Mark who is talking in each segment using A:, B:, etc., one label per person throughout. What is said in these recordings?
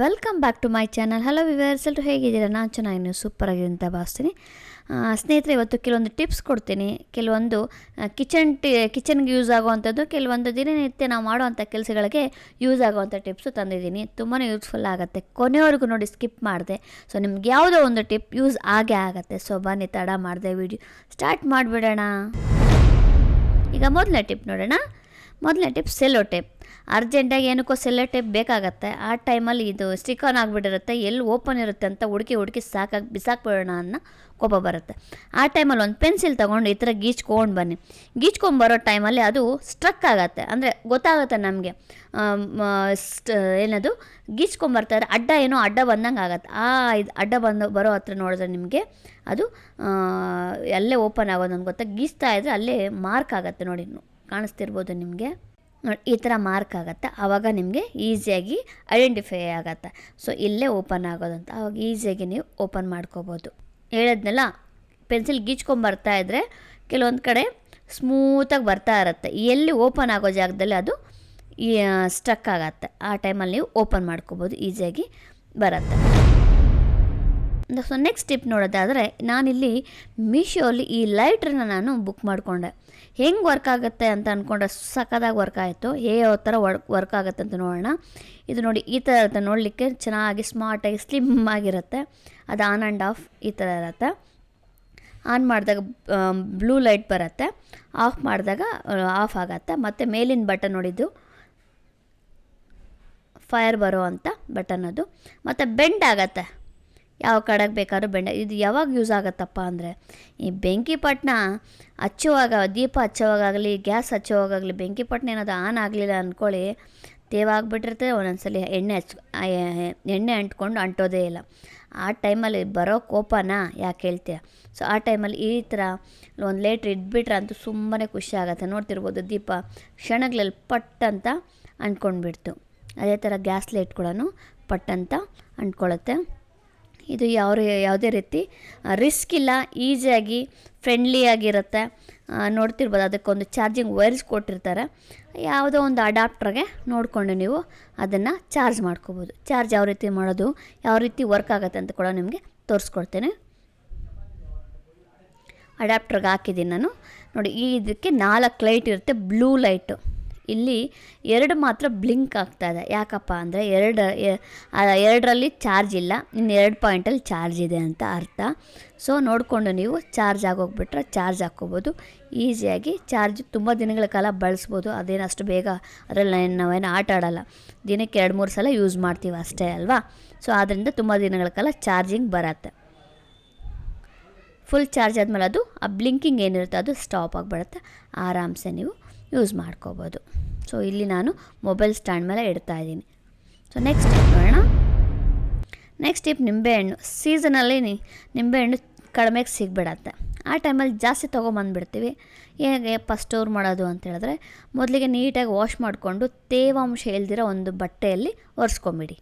A: Welcome back to my channel hello viewers ಎಲ್ಲರೂ ಹೇಗಿದ್ದೀರಾ? ನಾನು ಚೆನ್ನಾಗಿ, ನೀವು ಸೂಪರಾಗಿದೆ ಅಂತ ಭಾವಿಸ್ತೀನಿ. ಸ್ನೇಹಿತರೆ, ಇವತ್ತು ಕೆಲವೊಂದು ಟಿಪ್ಸ್ ಕೊಡ್ತೀನಿ. ಕೆಲವೊಂದು ಕಿಚನ್ ಟಿ ಕಿಚನ್ಗೆ ಯೂಸ್ ಆಗುವಂಥದ್ದು, ಕೆಲವೊಂದು ದಿನನಿತ್ಯ ನಾವು ಮಾಡುವಂಥ ಕೆಲಸಗಳಿಗೆ ಯೂಸ್ ಆಗುವಂಥ ಟಿಪ್ಸು ತಂದಿದ್ದೀನಿ. ತುಂಬಾ ಯೂಸ್ಫುಲ್ ಆಗುತ್ತೆ. ಕೊನೆವರೆಗೂ ನೋಡಿ ಸ್ಕಿಪ್ ಮಾಡಿದೆ. ಸೊ ನಿಮ್ಗೆ ಯಾವುದೋ ಒಂದು ಟಿಪ್ ಯೂಸ್ ಆಗೇ ಆಗುತ್ತೆ. ಸೊ ಬನ್ನಿ, ತಡ ಮಾಡಿದೆ ವಿಡಿಯೋ ಸ್ಟಾರ್ಟ್ ಮಾಡಿಬಿಡೋಣ. ಈಗ ಮೊದಲನೇ ಟಿಪ್ ನೋಡೋಣ. ಮೊದಲನೇ ಟಿಪ್ ಸೆಲ್ಲೋ ಟೇಪ್. ಅರ್ಜೆಂಟಾಗಿ ಏನಕ್ಕೋ ಸೆಲ್ಲೋ ಟೇಪ್ ಬೇಕಾಗತ್ತೆ. ಆ ಟೈಮಲ್ಲಿ ಇದು ಸ್ಟಿಕ್ ಆನ್ ಆಗಿಬಿಟ್ಟಿರುತ್ತೆ. ಎಲ್ಲಿ ಓಪನ್ ಇರುತ್ತೆ ಅಂತ ಹುಡುಕಿ ಹುಡುಕಿ ಸಾಕಾಗಿ ಬಿಸಾಕ್ಬಿಡೋಣ ಅನ್ನೋ ಕೋಪ ಬರುತ್ತೆ. ಆ ಟೈಮಲ್ಲಿ ಒಂದು ಪೆನ್ಸಿಲ್ ತೊಗೊಂಡು ಈ ಥರ ಗೀಚ್ಕೊಂಡು ಬನ್ನಿ. ಗೀಚ್ಕೊಂಡು ಬರೋ ಟೈಮಲ್ಲಿ ಅದು ಸ್ಟ್ರಕ್ ಆಗುತ್ತೆ. ಅಂದರೆ ಗೊತ್ತಾಗುತ್ತೆ ನಮಗೆ. ಏನದು? ಗೀಚ್ಕೊಂಬರ್ತಾರೆ. ಅಡ್ಡ ಏನೋ ಅಡ್ಡ ಬಂದಂಗೆ ಆಗುತ್ತೆ. ಆ ಇದು ಅಡ್ಡ ಬಂದು ಬರೋ ಹತ್ರ ನೋಡಿದ್ರೆ ನಿಮಗೆ ಅದು ಅಲ್ಲೇ ಓಪನ್ ಆಗೋದು ಅಂತ ಗೊತ್ತಾ? ಗೀಚ್ತಾ ಇದ್ರೆ ಅಲ್ಲೇ ಮಾರ್ಕ್ ಆಗುತ್ತೆ ನೋಡಿ ಕಾಣಿಸ್ತಿರ್ಬೋದು ನಿಮಗೆ. ಈ ಥರ ಮಾರ್ಕ್ ಆಗುತ್ತೆ. ಆವಾಗ ನಿಮಗೆ ಈಸಿಯಾಗಿ ಐಡೆಂಟಿಫೈ ಆಗುತ್ತೆ. ಸೊ ಇಲ್ಲೇ ಓಪನ್ ಆಗೋದಂತ ಆವಾಗ ಈಸಿಯಾಗಿ ನೀವು ಓಪನ್ ಮಾಡ್ಕೋಬೋದು. ಹೇಳಿದ್ನಲ್ಲ ಪೆನ್ಸಿಲ್ ಗೀಚ್ಕೊಂಬರ್ತಾ ಇದ್ದರೆ ಕೆಲವೊಂದು ಕಡೆ ಸ್ಮೂತಾಗಿ ಬರ್ತಾ ಇರುತ್ತೆ. ಎಲ್ಲಿ ಓಪನ್ ಆಗೋ ಜಾಗದಲ್ಲಿ ಅದು ಸ್ಟಕ್ ಆಗತ್ತೆ. ಆ ಟೈಮಲ್ಲಿ ನೀವು ಓಪನ್ ಮಾಡ್ಕೋಬೋದು ಈಸಿಯಾಗಿ ಬರುತ್ತೆ. ಸೊ ನೆಕ್ಸ್ಟ್ ಟಿಪ್ ನೋಡೋದಾದರೆ ನಾನಿಲ್ಲಿ ಮೀಶೋಲಿ ಈ ಲೈಟ್ರನ್ನ ನಾನು ಬುಕ್ ಮಾಡಿಕೊಂಡೆ. ಹೆಂಗೆ ವರ್ಕ್ ಆಗುತ್ತೆ ಅಂತ ಅಂದ್ಕೊಂಡ್ರೆ ಸಖತ್ತಾಗಿ ವರ್ಕ್ ಆಯಿತು. ಹೇ ಯಾವ ಥರ ವರ್ಕ್ ವರ್ಕ್ ಆಗುತ್ತೆ ಅಂತ ನೋಡೋಣ. ಇದು ನೋಡಿ, ಈ ಥರ ಇರುತ್ತೆ. ನೋಡಲಿಕ್ಕೆ ಚೆನ್ನಾಗಿ ಸ್ಮಾರ್ಟಾಗಿ ಸ್ಲಿಮ್ ಆಗಿರುತ್ತೆ. ಅದು ಆನ್ ಆ್ಯಂಡ್ ಆಫ್ ಈ ಥರ ಇರುತ್ತೆ. ಆನ್ ಮಾಡಿದಾಗ ಬ್ಲೂ ಲೈಟ್ ಬರುತ್ತೆ. ಆಫ್ ಮಾಡಿದಾಗ ಆಫ್ ಆಗುತ್ತೆ. ಮತ್ತು ಮೇಲಿನ ಬಟನ್ ನೋಡಿದ್ದು ಫೈರ್ ಬರೋ ಅಂತ ಬಟನ್ ಅದು. ಮತ್ತು ಬೆಂಡ್ ಆಗತ್ತೆ. ಯಾವ ಕಡೆಗೆ ಬೇಕಾದ್ರೂ ಬೆಂಡ, ಇದು ಯಾವಾಗ ಯೂಸ್ ಆಗುತ್ತಪ್ಪ ಅಂದರೆ, ಈ ಬೆಂಕಿ ಪಟ್ಟಣ ಹಚ್ಚುವಾಗ, ದೀಪ ಹಚ್ಚೋವಾಗಲಿ ಗ್ಯಾಸ್ ಹಚ್ಚೋವಾಗಲಿ ಬೆಂಕಿ ಪಟ್ಟಣ ಏನಾದರೂ ಆನ್ ಆಗಲಿಲ್ಲ ಅಂದ್ಕೊಳ್ಳಿ ತೇವಾಗ್ಬಿಟ್ಟಿರ್ತದೆ ಒಂದೊಂದ್ಸಲಿ ಎಣ್ಣೆ ಹಚ್ ಎಣ್ಣೆ ಅಂಟ್ಕೊಂಡು ಅಂಟೋದೇ ಇಲ್ಲ. ಆ ಟೈಮಲ್ಲಿ ಬರೋ ಕೋಪನ ಯಾಕೆ ಹೇಳ್ತೀಯ? ಸೊ ಆ ಟೈಮಲ್ಲಿ ಈ ಥರ ಒಂದು ಲೇಟ್ರ್ ಇಟ್ಬಿಟ್ರೆ ಅಂತೂ ಸುಮ್ಮನೆ ಖುಷಿ ಆಗುತ್ತೆ. ನೋಡ್ತಿರ್ಬೋದು ದೀಪ ಕ್ಷಣಗಳಲ್ಲಿ ಪಟ್ ಅಂತ ಅಂಟ್ಕೊಂಡ್ಬಿಡ್ತು. ಅದೇ ಥರ ಗ್ಯಾಸ್ ಲೈಟ್ ಕೂಡ ಪಟ್ ಅಂತ ಅಂಟ್ಕೊಳ್ಳುತ್ತೆ. ಇದು ಯಾವ ಯಾವುದೇ ರೀತಿ ರಿಸ್ಕ್ ಇಲ್ಲ ಈಸಿಯಾಗಿ ಫ್ರೆಂಡ್ಲಿಯಾಗಿರುತ್ತೆ ನೋಡ್ತಿರ್ಬೋದು, ಅದಕ್ಕೊಂದು ಚಾರ್ಜಿಂಗ್ ವೈರ್ಸ್ ಕೊಟ್ಟಿರ್ತಾರೆ. ಯಾವುದೋ ಒಂದು ಅಡಾಪ್ಟ್ರಿಗೆ ನೋಡಿಕೊಂಡು ನೀವು ಅದನ್ನು ಚಾರ್ಜ್ ಮಾಡ್ಕೋಬೋದು. ಚಾರ್ಜ್ ಯಾವ ರೀತಿ ಮಾಡೋದು, ಯಾವ ರೀತಿ ವರ್ಕ್ ಆಗುತ್ತೆ ಅಂತ ಕೂಡ ನಿಮಗೆ ತೋರಿಸ್ಕೊಡ್ತೇನೆ. ಅಡಾಪ್ಟ್ರಿಗೆ ಹಾಕಿದ್ದೀನಿ ನಾನು. ನೋಡಿ, ಈ ಇದಕ್ಕೆ ನಾಲ್ಕು ಲೈಟ್ ಇರುತ್ತೆ ಬ್ಲೂ ಲೈಟು ಇಲ್ಲಿ ಎರಡು ಮಾತ್ರ ಬ್ಲಿಂಕ್ ಆಗ್ತಾ ಇದೆ. ಯಾಕಪ್ಪ ಅಂದರೆ ಎರಡು ಎರಡರಲ್ಲಿ ಚಾರ್ಜ್ ಇಲ್ಲ. ಇನ್ನು ಎರಡು ಪಾಯಿಂಟಲ್ಲಿ ಚಾರ್ಜ್ ಇದೆ ಅಂತ ಅರ್ಥ. ಸೊ ನೋಡಿಕೊಂಡು ನೀವು ಚಾರ್ಜ್ ಆಗೋಗ್ಬಿಟ್ರೆ ಚಾರ್ಜ್ ಹಾಕ್ಕೋಬೋದು ಈಸಿಯಾಗಿ ಚಾರ್ಜ್ ತುಂಬ ದಿನಗಳ ಕಾಲ ಬಳಸ್ಬೋದು. ಅದೇನು ಅಷ್ಟು ಬೇಗ ಅದರಲ್ಲಿ ನಾವೇನು ಆಟ ಆಡೋಲ್ಲ. ದಿನಕ್ಕೆ ಎರಡು, ಮೂರು ಸಲ ಯೂಸ್ ಮಾಡ್ತೀವಿ ಅಷ್ಟೇ ಅಲ್ವಾ? ಸೊ ಆದ್ದರಿಂದ ತುಂಬ ದಿನಗಳ ಕಾಲ ಚಾರ್ಜಿಂಗ್ ಬರತ್ತೆ. ಫುಲ್ ಚಾರ್ಜ್ ಆದಮೇಲೆ ಅದು ಆ ಬ್ಲಿಂಕಿಂಗ್ ಏನಿರುತ್ತೆ ಅದು ಸ್ಟಾಪ್ ಆಗಿಬಿಡುತ್ತೆ. ಆರಾಮ್ಸೆ ನೀವು ಯೂಸ್ ಮಾಡ್ಕೋಬೋದು. ಸೊ ಇಲ್ಲಿ ನಾನು ಮೊಬೈಲ್ ಸ್ಟ್ಯಾಂಡ್ ಮೇಲೆ ಇಡ್ತಾ ಇದ್ದೀನಿ. ಸೊ ನೆಕ್ಸ್ಟ್ ಟಿಪ್ ನೋಡೋಣ. ನೆಕ್ಸ್ಟ್ ಟಿಪ್ ನಿಂಬೆಹಣ್ಣು ಸೀಸನಲ್ಲಿ ನಿಂಬೆಹಣ್ಣು ಕಡಿಮೆಗೆ ಸಿಗ್ಬಿಡತ್ತೆ. ಆ ಟೈಮಲ್ಲಿ ಜಾಸ್ತಿ ತೊಗೊಂಬಂದ್ಬಿಡ್ತೀವಿ. ಫಸ್ಟ್ ಸ್ಟೋರ್ ಮಾಡೋದು ಅಂತ ಹೇಳಿದ್ರೆ ಮೊದಲಿಗೆ ನೀಟಾಗಿ ವಾಶ್ ಮಾಡಿಕೊಂಡು ತೇವಾಂಶ ಇಲ್ದಿರೋ ಒಂದು ಬಟ್ಟೆಯಲ್ಲಿ ಒರೆಸ್ಕೊಂಬಿಡಿ.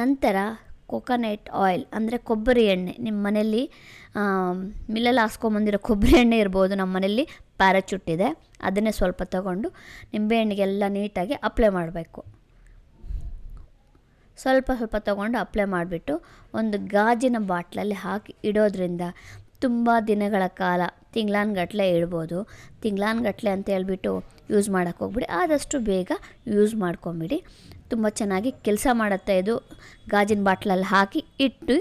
A: ನಂತರ ಕೊಕೊನೆಟ್ ಆಯಿಲ್ ಅಂದರೆ ಕೊಬ್ಬರಿ ಎಣ್ಣೆ. ನಿಮ್ಮ ಮನೆಯಲ್ಲಿ ಮಿಲ್ಲಲ್ಲಿ ಹಾಸ್ಕೊಂಬಂದಿರೋ ಕೊಬ್ಬರಿ ಎಣ್ಣೆ ಇರ್ಬೋದು, ನಮ್ಮ ಮನೆಯಲ್ಲಿ ಪ್ಯಾರಚುಟ್ ಇದೆ. ಅದನ್ನೇ ಸ್ವಲ್ಪ ತಗೊಂಡು ನಿಂಬೆಹಣ್ಣಿಗೆಲ್ಲ ನೀಟಾಗಿ ಅಪ್ಲೈ ಮಾಡಬೇಕು. ಸ್ವಲ್ಪ ಸ್ವಲ್ಪ ತಗೊಂಡು ಅಪ್ಲೈ ಮಾಡಿಬಿಟ್ಟು ಒಂದು ಗಾಜಿನ ಬಾಟ್ಲಲ್ಲಿ ಹಾಕಿ ಇಡೋದ್ರಿಂದ ತುಂಬ ದಿನಗಳ ಕಾಲ, ತಿಂಗ್ಳಾನ್ಗಟ್ಲೆ ಇಡ್ಬೋದು. ತಿಂಗ್ಳಾನ್ಗಟ್ಲೆ ಅಂತ ಹೇಳ್ಬಿಟ್ಟು ಯೂಸ್ ಮಾಡೋಕ್ಕೆ ಹೋಗ್ಬಿಡಿ. ಆದಷ್ಟು ಬೇಗ ಯೂಸ್ ಮಾಡ್ಕೊಂಬಿಡಿ. ತುಂಬ ಚೆನ್ನಾಗಿ ಕೆಲಸ ಮಾಡುತ್ತೆ ಇದು. ಗಾಜಿನ ಬಾಟ್ಲಲ್ಲಿ ಹಾಕಿ ಇಟ್ಟು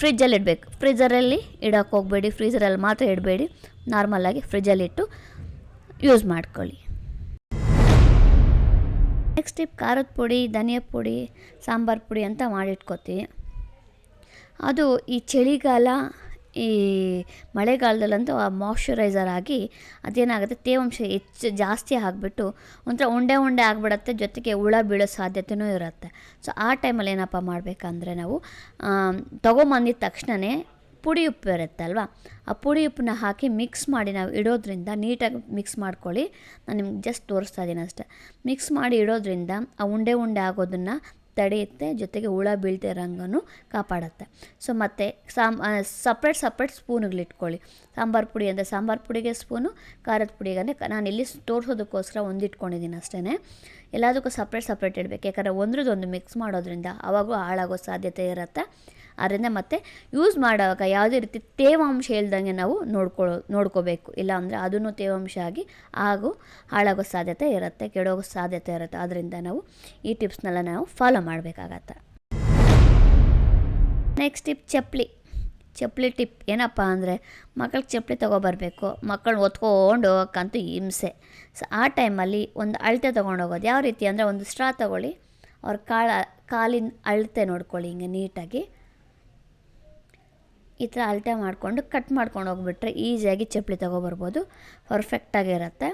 A: ಫ್ರಿಜ್ಜಲ್ಲಿ ಇಡಬೇಕು. ಫ್ರೀಜರಲ್ಲಿ ಇಡೋಕ್ಕೆ ಹೋಗಬೇಡಿ ಫ್ರೀಜರಲ್ಲಿ ಮಾತ್ರ ಇಡಬೇಡಿ. ನಾರ್ಮಲ್ಲಾಗಿ ಫ್ರಿಜ್ಜಲ್ಲಿ ಇಟ್ಟು ಯೂಸ್ ಮಾಡ್ಕೊಳ್ಳಿ. ನೆಕ್ಸ್ಟ್ ಟಿಪ್ ಖಾರದ ಪುಡಿ, ಧನಿಯಾ ಪುಡಿ, ಸಾಂಬಾರು ಪುಡಿ ಅಂತ ಮಾಡಿಟ್ಕೋತೀವಿ. ಅದು ಈ ಚಳಿಗಾಲ ಈ ಮಳೆಗಾಲದಲ್ಲಂತೂ ಆ ಮಾಯ್ಶ್ಚರೈಸರ್ ಆಗಿ ಅದೇನಾಗುತ್ತೆ, ತೇವಾಂಶ ಹೆಚ್ಚು ಜಾಸ್ತಿ ಆಗಿಬಿಟ್ಟು ಒಂಥರ ಉಂಡೆ ಉಂಡೆ ಆಗಿಬಿಡತ್ತೆ, ಜೊತೆಗೆ ಹುಳ ಬೀಳೋ ಸಾಧ್ಯತೆಯೂ ಇರುತ್ತೆ. ಸೊ ಆ ಟೈಮಲ್ಲಿ ಏನಪ್ಪ ಮಾಡಬೇಕಂದ್ರೆ ನಾವು ತೊಗೊಂಬಂದಿದ ತಕ್ಷಣವೇ ಪುಡಿ ಉಪ್ಪು ಇರುತ್ತೆ ಅಲ್ವಾ? ಆ ಪುಡಿ ಉಪ್ಪನ್ನ ಹಾಕಿ ಮಿಕ್ಸ್ ಮಾಡಿ ನಾವು ಇಡೋದ್ರಿಂದ ನೀಟಾಗಿ ಮಿಕ್ಸ್ ಮಾಡ್ಕೊಳ್ಳಿ. ನಾನು ನಿಮ್ಗೆ ಜಸ್ಟ್ ತೋರಿಸ್ತಾ ಇದ್ದೀನಿ ಅಷ್ಟೇ. ಮಿಕ್ಸ್ ಮಾಡಿ ಇಡೋದ್ರಿಂದ ಆ ಉಂಡೆ ಉಂಡೆ ಆಗೋದನ್ನು ತಡೆಯುತ್ತೆ, ಜೊತೆಗೆ ಹುಳ ಬೀಳ್ತಾ ಇರೋಂಗೂ ಕಾಪಾಡುತ್ತೆ. ಸೊ ಮತ್ತು ಸಾಮ್ ಸಪ್ರೇಟ್ ಸಪ್ರೇಟ್ ಸ್ಪೂನುಗಳಿಟ್ಕೊಳ್ಳಿ ಸಾಂಬಾರು ಪುಡಿ ಅಂದರೆ ಸಾಂಬಾರು ಪುಡಿಗೆ ಸ್ಪೂನು, ಖಾರದ ಪುಡಿಗೆ ಅಂದರೆ ಇಲ್ಲಿ ತೋರಿಸೋದಕ್ಕೋಸ್ಕರ ಒಂದಿಟ್ಕೊಂಡಿದ್ದೀನಿ ಅಷ್ಟೇ ಎಲ್ಲದಕ್ಕೂ ಸಪ್ರೇಟ್ ಸಪ್ರೇಟ್ ಇಡಬೇಕು. ಯಾಕಂದರೆ ಒಂದ್ರದ್ದೊಂದು ಮಿಕ್ಸ್ ಮಾಡೋದ್ರಿಂದ ಅವಾಗೂ ಹಾಳಾಗೋ ಸಾಧ್ಯತೆ ಇರುತ್ತೆ. ಅದರಿಂದ ಮತ್ತೆ ಯೂಸ್ ಮಾಡುವಾಗ ಯಾವುದೇ ರೀತಿ ತೇವಾಂಶ ಇಲ್ದಂಗೆ ನಾವು ನೋಡ್ಕೊಳ್ಳೋ ನೋಡ್ಕೋಬೇಕು. ಇಲ್ಲ ಅಂದರೆ ಅದನ್ನು ತೇವಾಂಶ ಆಗಿ ಹಾಗೂ ಹಾಳಾಗೋ ಸಾಧ್ಯತೆ ಇರುತ್ತೆ, ಕೆಡೋಗೋ ಸಾಧ್ಯತೆ ಇರುತ್ತೆ. ಅದರಿಂದ ನಾವು ಈ ಟಿಪ್ಸ್ನೆಲ್ಲ ನಾವು ಫಾಲೋ ಮಾಡಬೇಕಾಗತ್ತೆ. ನೆಕ್ಸ್ಟ್ ಟಿಪ್ ಚಪ್ಪಲಿ ಚಪ್ಪಲಿ ಟಿಪ್ ಏನಪ್ಪ ಅಂದರೆ ಮಕ್ಕಳಿಗೆ ಚಪ್ಪಲಿ ತೊಗೊಬರ್ಬೇಕು. ಮಕ್ಕಳು ಒತ್ಕೊಂಡು ಹೋಗೋಕ್ಕಂತೂ ಹಿಂಸೆ. ಸೊ, ಆ ಟೈಮಲ್ಲಿ ಒಂದು ಅಳತೆ ತೊಗೊಂಡು ಹೋಗೋದು. ಯಾವ ರೀತಿ ಅಂದರೆ ಒಂದು ಸ್ಟ್ರಾ ತೊಗೊಳ್ಳಿ. ಅವ್ರ ಕಾಳ, ಕಾಲಿನ ಅಳತೆ ನೋಡ್ಕೊಳ್ಳಿ ಹಿಂಗೆ ನೀಟಾಗಿ. ಈ ಥರ ಅಳತೆ ಮಾಡಿಕೊಂಡು ಕಟ್ ಮಾಡ್ಕೊಂಡು ಹೋಗ್ಬಿಟ್ರೆ ಈಸಿಯಾಗಿ ಚಪ್ಪಲಿ ತೊಗೊಬರ್ಬೋದು. ಪರ್ಫೆಕ್ಟಾಗಿರುತ್ತೆ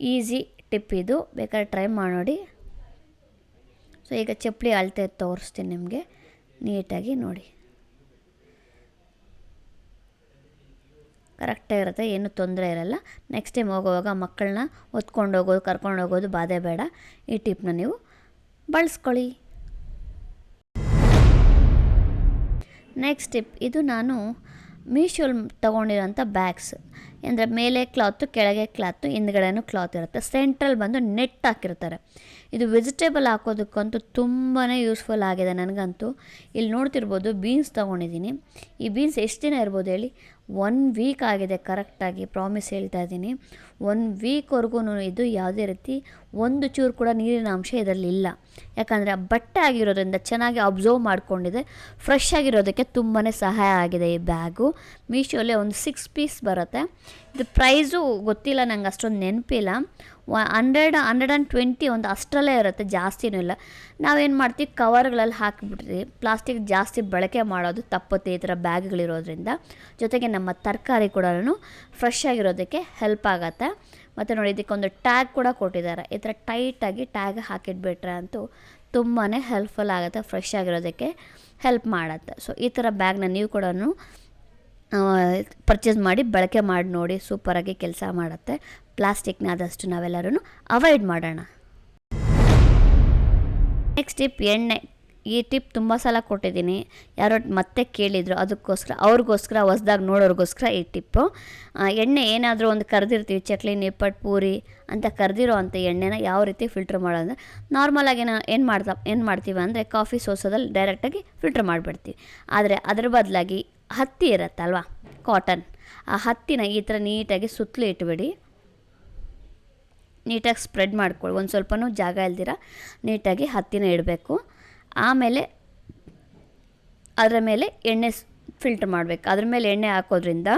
A: ಈಸಿ ಟಿಪ್ ಇದು. ಬೇಕಾದ್ರೆ ಟ್ರೈ ಮಾಡಿ ನೋಡಿ. ಸೊ ಈಗ ಚಪ್ಪಲಿ ಅಳತೆ ತೋರಿಸ್ತೀನಿ ನಿಮಗೆ. ನೀಟಾಗಿ ನೋಡಿ. ಕರೆಕ್ಟಾಗಿರುತ್ತೆ ಏನೂ ತೊಂದರೆ ಇರಲ್ಲ. ನೆಕ್ಸ್ಟ್ ಟೈಮ್ ಹೋಗುವಾಗ ಮಕ್ಕಳನ್ನ ಹೊತ್ಕೊಂಡು ಹೋಗೋದು, ಕರ್ಕೊಂಡು ಹೋಗೋದು ಬಾಧೆ ಬೇಡ. ಈ ಟಿಪ್ನ ನೀವು ಬಳಸ್ಕೊಳ್ಳಿ. ನೆಕ್ಸ್ಟ್ ಟಿಪ್ ಇದು ನಾನು ಮೀಶೋಲ್ ತೊಗೊಂಡಿರೋಂಥ ಬ್ಯಾಗ್ಸ್ ಅಂದರೆ ಮೇಲೆ ಕ್ಲಾತು ಕೆಳಗೆ ಕ್ಲಾತು ಹಿಂದ್ಗಡೆನೂ ಕ್ಲಾತ್ ಇರುತ್ತೆ. ಸೆಂಟ್ರಲ್ ಬಂದು ನೆಟ್ ಹಾಕಿರ್ತಾರೆ. ಇದು ವೆಜಿಟೇಬಲ್ ಹಾಕೋದಕ್ಕಂತೂ ತುಂಬಾ ಯೂಸ್ಫುಲ್ ಆಗಿದೆ ನನಗಂತೂ. ಇಲ್ಲಿ ನೋಡ್ತಿರ್ಬೋದು ಬೀನ್ಸ್ ತೊಗೊಂಡಿದ್ದೀನಿ. ಈ ಬೀನ್ಸ್ ಎಷ್ಟು ದಿನ ಇರ್ಬೋದು ಹೇಳಿ? ಒನ್ ವೀಕ್ ಆಗಿದೆ ಕರೆಕ್ಟಾಗಿ ಪ್ರಾಮಿಸ್ ಹೇಳ್ತಾ ಇದ್ದೀನಿ. ಒನ್ ವೀಕ್ವರೆಗೂ ಇದು ಯಾವುದೇ ರೀತಿ ಒಂದು ಚೂರು ಕೂಡ ನೀರಿನ ಅಂಶ ಇದರಲ್ಲಿ ಇಲ್ಲ. ಯಾಕಂದರೆ ಬಟ್ಟೆ ಆಗಿರೋದ್ರಿಂದ ಚೆನ್ನಾಗಿ ಅಬ್ಸರ್ವ್ ಮಾಡಿಕೊಂಡಿದೆ. ಫ್ರೆಶ್ ಆಗಿರೋದಕ್ಕೆ ತುಂಬಾ ಸಹಾಯ ಆಗಿದೆ ಈ ಬ್ಯಾಗು ಮೀಶೋಲ್ಲೇ ಒಂದು ಸಿಕ್ಸ್ ಪೀಸ್ ಬರುತ್ತೆ. ಇದು ಪ್ರೈಸು ಗೊತ್ತಿಲ್ಲ, ನಂಗೆ ಅಷ್ಟೊಂದು ನೆನಪಿಲ್ಲ ವ ಹಂಡ್ರೆಡ್ ಆ್ಯಂಡ್ ಟ್ವೆಂಟಿ ಒಂದು ಅಷ್ಟರಲ್ಲೇ ಇರುತ್ತೆ, ಜಾಸ್ತಿನೂ ಇಲ್ಲ. ನಾವೇನು ಮಾಡ್ತೀವಿ ಕವರ್ಗಳಲ್ಲಿ ಹಾಕಿಬಿಡ್ತೀವಿ. ಪ್ಲಾಸ್ಟಿಕ್ ಜಾಸ್ತಿ ಬಳಕೆ ಮಾಡೋದು ತಪ್ಪುತ್ತೆ, ಈ ಥರ ಬ್ಯಾಗ್ಗಳಿರೋದ್ರಿಂದ. ಜೊತೆಗೆ ನಮ್ಮ ತರಕಾರಿ ಕೂಡ ಫ್ರೆಶ್ ಆಗಿರೋದಕ್ಕೆ ಹೆಲ್ಪ್ ಆಗುತ್ತೆ. ಮತ್ತು ನೋಡಿ, ಇದಕ್ಕೊಂದು ಟ್ಯಾಗ್ ಕೂಡ ಕೊಟ್ಟಿದ್ದಾರೆ. ಈ ಥರ ಟೈಟಾಗಿ ಟ್ಯಾಗ್ ಹಾಕಿಟ್ಬಿಟ್ರೆ ಅಂತೂ ತುಂಬಾ ಹೆಲ್ಪ್ಫುಲ್ ಆಗುತ್ತೆ ಫ್ರೆಶ್ ಆಗಿರೋದಕ್ಕೆ ಹೆಲ್ಪ್ ಮಾಡುತ್ತೆ. ಸೊ ಈ ಥರ ಬ್ಯಾಗ್ನ ನೀವು ಕೂಡ ಪರ್ಚೇಸ್ ಮಾಡಿ ಬಳಕೆ ಮಾಡಿ ನೋಡಿ ಸೂಪರಾಗಿ ಕೆಲಸ ಮಾಡುತ್ತೆ. ಪ್ಲಾಸ್ಟಿಕ್ನ ಆದಷ್ಟು ನಾವೆಲ್ಲರೂ ಅವಾಯ್ಡ್ ಮಾಡೋಣ. ನೆಕ್ಸ್ಟ್ ಟಿಪ್ ಎಣ್ಣೆ. ಈ ಟಿಪ್ ತುಂಬ ಸಲ ಕೊಟ್ಟಿದ್ದೀನಿ. ಯಾರೋ ಮತ್ತೆ ಕೇಳಿದರು, ಅದಕ್ಕೋಸ್ಕರ, ಅವ್ರಿಗೋಸ್ಕರ, ಹೊಸ್ದಾಗಿ ನೋಡೋರಿಗೋಸ್ಕರ ಈ ಟಿಪ್ಪು ಎಣ್ಣೆ ಏನಾದರೂ ಒಂದು ಕರೆದಿರ್ತೀವಿ, ಚಕ್ಲಿ ನಿಪ್ಪಟ್ಟು ಪೂರಿ ಅಂತ ಕರೆದಿರೋ ಅಂಥ ಎಣ್ಣೆನ ಯಾವ ರೀತಿ ಫಿಲ್ಟ್ರ್ ಮಾಡೋದು ನಾರ್ಮಲಾಗಿ ನಾವು ಏನು ಮಾಡ್ತಾ, ಏನು ಮಾಡ್ತೀವಿ ಅಂದರೆ ಕಾಫಿ ಸೋಸೋದಲ್ಲಿ ಡೈರೆಕ್ಟಾಗಿ ಫಿಲ್ಟ್ರ್ ಮಾಡಿಬಿಡ್ತೀವಿ. ಆದರೆ ಅದ್ರ ಬದಲಾಗಿ ಹತ್ತಿ ಇರುತ್ತಲ್ವ? ಕಾಟನ್ ಆ ಹತ್ತಿನ ಈ ಥರ ನೀಟಾಗಿ ಸುತ್ತಲೂ ಇಟ್ಬಿಡಿ. ನೀಟಾಗಿ ಸ್ಪ್ರೆಡ್ ಮಾಡ್ಕೊಳ್ಳಿ. ಒಂದು ಸ್ವಲ್ಪನೂ ಜಾಗ ಇಲ್ದಿರ ನೀಟಾಗಿ ಹತ್ತಿನ ಇಡಬೇಕು. ಆಮೇಲೆ ಅದರ ಮೇಲೆ ಎಣ್ಣೆ ಫಿಲ್ಟ್ರ್ ಮಾಡಬೇಕು. ಅದ್ರ ಮೇಲೆ ಎಣ್ಣೆ ಹಾಕೋದ್ರಿಂದ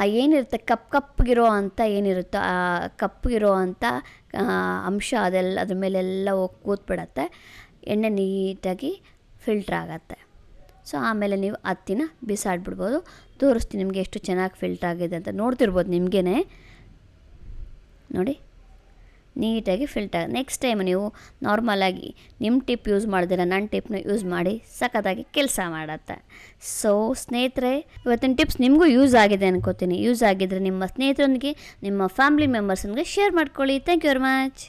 A: ಆ ಏನಿರುತ್ತೆ, ಕಪ್ ಕಪ್ಪಗಿರೋ ಅಂಥ ಏನಿರುತ್ತೋ ಆ ಕಪ್ಪಗಿರೋ ಅಂಥ ಅಂಶ ಅದೆಲ್ಲ, ಅದ್ರ ಮೇಲೆಲ್ಲ ಹೋಗಿ ಕೂತ್ಬಿಡತ್ತೆ. ಎಣ್ಣೆ ನೀಟಾಗಿ ಫಿಲ್ಟ್ರ್ ಆಗತ್ತೆ. ಸೊ ಆಮೇಲೆ ನೀವು ಹತ್ತಿನ ಬಿಸಾಡ್ಬಿಡ್ಬೋದು. ತೋರಿಸ್ತೀನಿ ನಿಮಗೆ ಎಷ್ಟು ಚೆನ್ನಾಗಿ ಫಿಲ್ಟ್ ಆಗಿದೆ ಅಂತ. ನೋಡ್ತಿರ್ಬೋದು ನಿಮಗೇ ನೋಡಿ, ನೀಟಾಗಿ ಫಿಲ್ಟರ್ ನೆಕ್ಸ್ಟ್ ಟೈಮ್ ನೀವು ನಾರ್ಮಲಾಗಿ ನಿಮ್ಮ ಟಿಪ್ ಯೂಸ್ ಮಾಡಿದ್ರೆ ನನ್ನ ಟಿಪ್ನ ಯೂಸ್ ಮಾಡಿ ಸಖತ್ತಾಗಿ ಕೆಲಸ ಮಾಡತ್ತೆ. ಸೊ ಸ್ನೇಹಿತರೆ, ಇವತ್ತಿನ ಟಿಪ್ಸ್ ನಿಮಗೂ ಯೂಸ್ ಆಗಿದೆ ಅನ್ಕೋತೀನಿ. ಯೂಸ್ ಆಗಿದ್ರೆ ನಿಮ್ಮ ಸ್ನೇಹಿತರೊಂದಿಗೆ, ನಿಮ್ಮ ಫ್ಯಾಮಿಲಿ ಮೆಂಬರ್ಸೊಂದಿಗೆ ಶೇರ್ ಮಾಡ್ಕೊಳ್ಳಿ. Thank you very much